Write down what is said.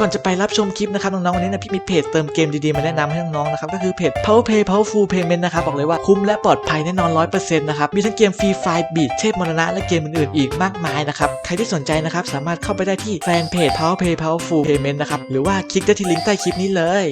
ก่อนจะไปรับชมคลิปนะครับน้องๆวันนี้นะพี่มีเพจเติมเกมดีๆมาแนะนำให้น้องๆนะครับก็คือเพจ Powerpay Powerful Payment นะครับบอกเลยว่าคุ้มและปลอดภัยแน่นอน 100%นะครับมีทั้งเกมฟรีไฟบีดเทพมรณะและเกมอื่นๆอีกมากมายนะครับใครที่สนใจนะครับสามารถเข้าไปได้ที่แฟนเพจ Powerpay Powerful Payment นะครับหรือว่าคลิกได้ที่ลิงก์ใต้คลิปนี้เลย